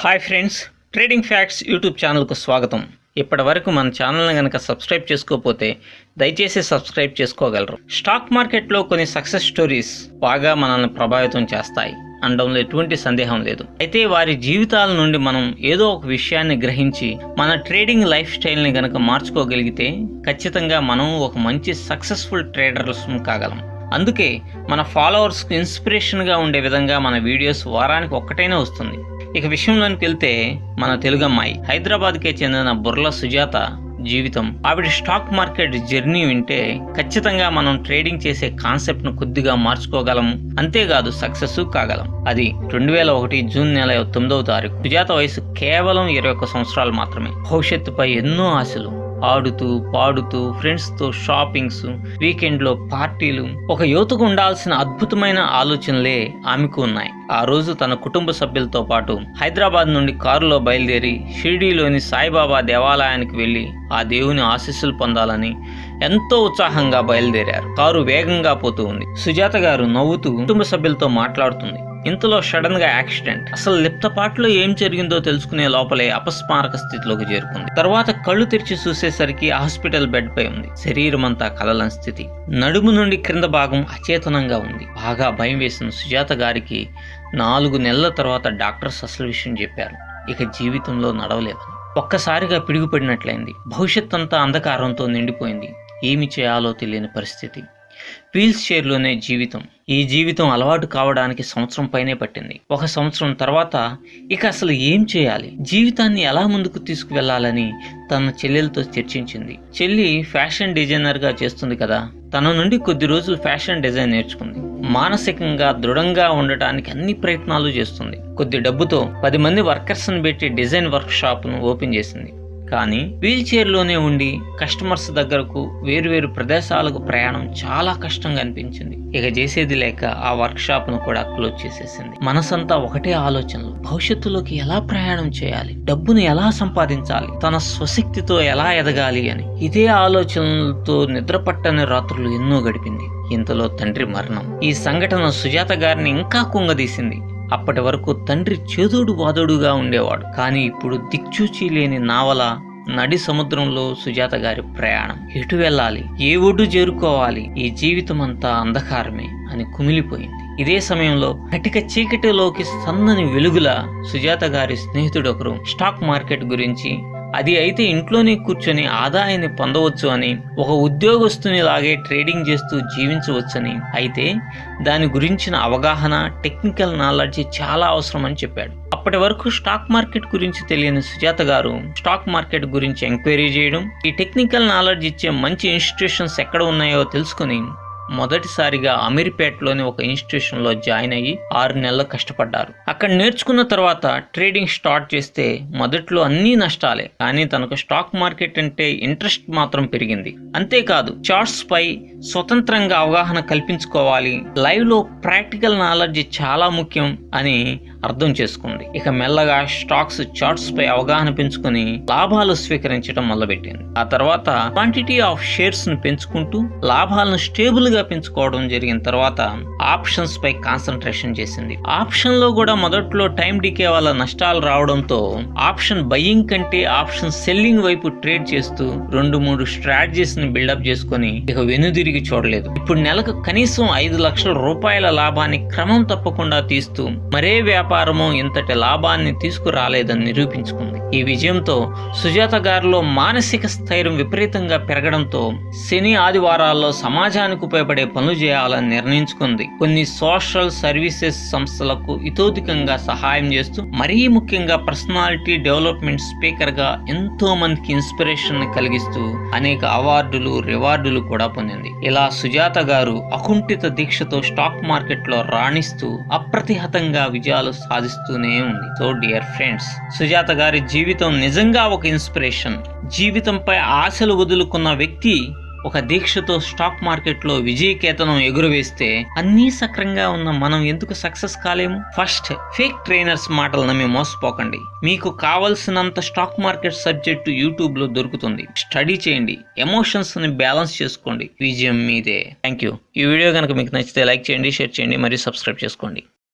Hi friends trading facts YouTube ఛానల్కు స్వాగతం. ఇప్పటి వరకు మన ఛానల్ని కనుక సబ్స్క్రైబ్ చేసుకోకపోతే దయచేసి సబ్స్క్రైబ్ చేసుకోగలరు. స్టాక్ మార్కెట్లో కొన్ని సక్సెస్ స్టోరీస్ బాగా మనల్ని ప్రభావితం చేస్తాయి. అనడంలో ఎటువంటి సందేహం లేదు. అయితే వారి జీవితాల నుండి మనం ఏదో ఒక విషయాన్ని గ్రహించి మన ట్రేడింగ్ లైఫ్ స్టైల్ని గనక మార్చుకోగలిగితే ఖచ్చితంగా మనం ఒక మంచి సక్సెస్ఫుల్ ట్రేడర్స్ కాగలం. అందుకే మన ఫాలోవర్స్కి ఇన్స్పిరేషన్గా ఉండే విధంగా మన వీడియోస్ వారానికి ఒక్కటైనా వస్తుంది. ఇక విషయంలోనికి వెళ్తే మన తెలుగు అమ్మాయి. హైదరాబాద్కే చెందిన బుర్ల సుజాత జీవితం. ఆవిడ స్టాక్ మార్కెట్ జర్నీ వింటే ఖచ్చితంగా మనం ట్రేడింగ్ చేసే కాన్సెప్ట్ను కొద్దిగా మార్చుకోగలం. అంతేకాదు సక్సెస్ కాగలం. అది రెండు వేల ఒకటి జూన్ నెల తొమ్మిదవ తారీఖు. సుజాత వయసు కేవలం ఇరవై ఒక్క సంవత్సరాలు మాత్రమే. భవిష్యత్తుపై ఎన్నో ఆశలు. ఆడుతూ పాడుతూ ఫ్రెండ్స్తో షాపింగ్స్ వీకెండ్లో పార్టీలు. ఒక యువతకు ఉండాల్సిన అద్భుతమైన ఆలోచనలే ఆమెకు ఉన్నాయి. ఆ రోజు తన కుటుంబ సభ్యులతో పాటు హైదరాబాద్ నుండి కారులో బయలుదేరి షిరిడీలోని సాయిబాబా దేవాలయానికి వెళ్ళి ఆ దేవుని ఆశీస్సులు పొందాలని ఎంతో ఉత్సాహంగా బయలుదేరారు. కారు వేగంగా పోతూ ఉంది. సుజాత గారు నవ్వుతూ కుటుంబ సభ్యులతో మాట్లాడుతుంది. ఇంతలో సడన్గా యాక్సిడెంట్. అసలు లిప్తపాట్లో ఏం జరిగిందో తెలుసుకునే లోపలే అపస్మారక స్థితిలోకి చేరుకుంది. తర్వాత కళ్ళు తెరిచి చూసేసరికి హాస్పిటల్ బెడ్ పై ఉంది. శరీరం అంతా కలలని స్థితి. నడుము నుండి క్రింద భాగం అచేతనంగా ఉంది. బాగా భయం వేసిన సుజాత గారికి నాలుగు నెలల తర్వాత డాక్టర్స్ అసలు విషయం చెప్పారు. ఇక జీవితంలో నడవలేదని. ఒక్కసారిగా పిడుగుపడినట్లయింది భవిష్యత్ అంతా అంధకారంతో నిండిపోయింది. ఏమి చేయాలో తెలియని పరిస్థితి. వీల్స్ చైర్లోనే జీవితం. ఈ జీవితం అలవాటు కావడానికి సంవత్సరం పైనే పట్టింది. ఒక సంవత్సరం తర్వాత ఇక అసలు ఏం చేయాలి? జీవితాన్ని ఎలా ముందుకు తీసుకువెళ్ళాలని తన చెల్లెలతో చర్చించింది. చెల్లి ఫ్యాషన్ డిజైనర్గా చేస్తుంది కదా తన నుండి కొద్ది రోజులు ఫ్యాషన్ డిజైన్ నేర్చుకుంది. మానసికంగా దృఢంగా ఉండటానికి అన్ని ప్రయత్నాలు చేస్తుంది. కొద్ది డబ్బుతో పది మంది వర్కర్స్ని పెట్టి డిజైన్ వర్క్ షాప్ను ఓపెన్ చేసింది. కానీ వీల్చైర్లోనే ఉండి కస్టమర్స్ దగ్గరకు వేరువేరు ప్రదేశాలకు ప్రయాణం చాలా కష్టంగా అనిపించింది. ఇక చేసేది లేక ఆ వర్క్షాప్ను ను కూడా క్లోజ్ చేసేసింది. మనసంతా ఒకటే ఆలోచనలు. భవిష్యత్తులోకి ఎలా ప్రయాణం చేయాలి? డబ్బును ఎలా సంపాదించాలి? తన స్వశక్తితో ఎలా ఎదగాలి అని. ఇదే ఆలోచనలతో నిద్రపట్టని రాత్రులు ఎన్నో గడిపింది. ఇంతలో తండ్రి మరణం. ఈ సంఘటన సుజాత గారిని ఇంకా కుంగదీసింది. అప్పటి వరకు తండ్రి చేదోడు వాదోడుగా ఉండేవాడు. కానీ ఇప్పుడు దిక్చూచి లేని నావల నడి సముద్రంలో సుజాత గారి ప్రయాణం. ఎటు వెళ్ళాలి? ఏ ఒడ్డు చేరుకోవాలి? ఈ జీవితం అంతా అంధకారమే అని కుమిలిపోయింది. ఇదే సమయంలో కటిక చీకటిలోకి సన్నని వెలుగుల సుజాత గారి స్నేహితుడొకరు స్టాక్ మార్కెట్ గురించి అది అయితే ఇంట్లోనే కూర్చొని ఆదాయాన్ని పొందవచ్చు అని ఒక ఉద్యోగస్తుని లాగే ట్రేడింగ్ చేస్తూ జీవించవచ్చని. అయితే దాని గురించిన అవగాహన టెక్నికల్ నాలెడ్జ్ చాలా అవసరం అని చెప్పాడు. అప్పటి వరకు స్టాక్ మార్కెట్ గురించి తెలియని సుజాత గారు స్టాక్ మార్కెట్ గురించి ఎంక్వైరీ చేయడం ఈ టెక్నికల్ నాలెడ్జ్ ఇచ్చే మంచి ఇన్స్టిట్యూషన్స్ ఎక్కడ ఉన్నాయో తెలుసుకుని మొదటిసారిగా అమీర్పేటలోని ఒక ఇన్స్టిట్యూషన్లో జాయిన్ అయ్యి ఆరు నెలలు కష్టపడ్డారు. అక్కడ నేర్చుకున్న తర్వాత ట్రేడింగ్ స్టార్ట్ చేస్తే మొదట్లో అన్నీ నష్టాలే కానీ తనకు స్టాక్ మార్కెట్ అంటే ఇంట్రెస్ట్ మాత్రం పెరిగింది. అంతేకాదు చార్ట్స్ పై స్వతంత్రంగా అవగాహన కల్పించుకోవాలి. లైవ్లో ప్రాక్టికల్ నాలెడ్జ్ చాలా ముఖ్యం అని అర్థం చేసుకుంది. ఇక మెల్లగా స్టాక్స్ చార్ట్స్ పై అవగాహన పెంచుకుని లాభాలు స్వీకరించడం మొదలుపెట్టింది. ఆ తర్వాత క్వాంటిటీ ఆఫ్ షేర్స్ను పెంచుకుంటూ లాభాలను స్టేబుల్గా పెంచుకోవడం జరిగిన తర్వాత ఆప్షన్స్ పై కాన్సన్ట్రేషన్ చేసింది. ఆప్షన్లో కూడా మొదట్లో టైం డికే వల్ల నష్టాలు రావడంతో ఆప్షన్ బయ్యింగ్ కంటే ఆప్షన్ సెల్లింగ్ వైపు ట్రేడ్ చేస్తూ రెండు మూడు స్ట్రాటజీస్ని బిల్డప్ చేసుకుని ఇక తిరిగి చూడలేదు. ఇప్పుడు నెలకు కనీసం ఐదు లక్షల రూపాయల లాభాన్ని క్రమం తప్పకుండా తీస్తూ మరే వ్యాపారము ఇంతటి లాభాన్ని తీసుకురాలేదని నిరూపించుకుంది. ఈ విజయంతో సుజాత గారిలో మానసిక స్థైర్యం విపరీతంగా పెరగడంతో శని ఆదివారాల్లో సమాజానికి ఉపయోగపడే పనులు చేయాలని నిర్ణయించుకుంది. కొన్ని సోషల్ సర్వీసెస్ సంస్థలకు ఇతోధికంగా సహాయం చేస్తూ మరీ ముఖ్యంగా పర్సనాలిటీ డెవలప్మెంట్ స్పీకర్గా ఎంతో మందికి ఇన్స్పిరేషన్ కలిగిస్తూ అనేక అవార్డులు రివార్డులు కూడా పొందింది. ఇలా సుజాత గారు అకుంఠిత దీక్షతో స్టాక్ మార్కెట్లో రాణిస్తూ అప్రతిహతంగా విజయాలు సాధిస్తూనే ఉంది. సో డియర్ ఫ్రెండ్స్ సుజాత గారి జీవితం నిజంగా ఒక ఇన్స్పిరేషన్. జీవితంపై ఆశలు వదులుకున్న వ్యక్తి ఒక దీక్షతో స్టాక్ మార్కెట్లో విజయకేతనం ఎగురవేస్తే అన్నీ సక్రంగా ఉన్న మనం ఎందుకు సక్సెస్ కాలేము? ఫస్ట్ ఫేక్ ట్రైనర్స్ మాటలు నమ్మి మోసపోకండి. మీకు కావలసినంత స్టాక్ మార్కెట్ సబ్జెక్టు యూట్యూబ్లో దొరుకుతుంది. స్టడీ చేయండి. ఎమోషన్స్ని బ్యాలెన్స్ చేసుకోండి. విజయం మీదే. Thank you. ఈ వీడియో కనుక మీకు నచ్చితే లైక్ చేయండి షేర్ చేయండి మరియు సబ్స్క్రైబ్ చేసుకోండి.